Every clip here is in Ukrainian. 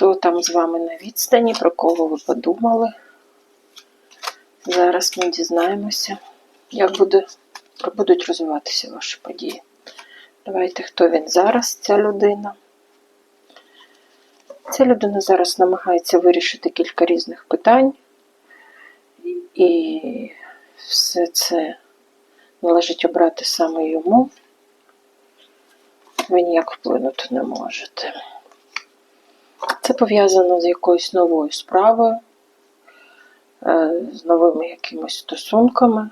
Хто там з вами на відстані, про кого ви подумали? Зараз ми дізнаємося, як буде, будуть розвиватися ваші події. Давайте, хто він зараз, ця людина. Ця людина зараз намагається вирішити кілька різних питань, і все це належить обрати саме йому. Ви ніяк вплинути не можете. Це пов'язано з якоюсь новою справою, е, з новими якимось стосунками.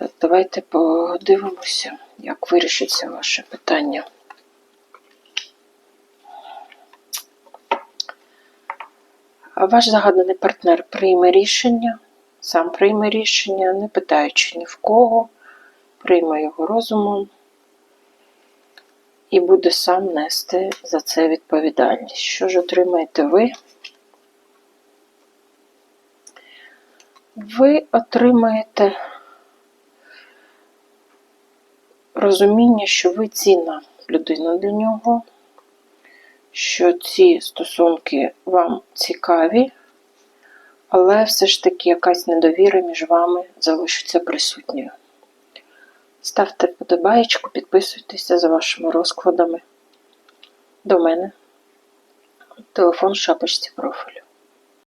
Е, Давайте подивимося, як вирішиться ваше питання. Ваш загаданий партнер прийме рішення, сам прийме рішення, не питаючи ні в кого, прийме його розумом і буде сам нести за це відповідальність. Що ж отримаєте ви? Ви отримаєте розуміння, що ви цінна людина для нього, що ці стосунки вам цікаві, але все ж таки якась недовіра між вами залишиться присутньою. Ставте вподобаєчку, підписуйтеся за вашими розкладами до мене. Телефон в шапочці профілю.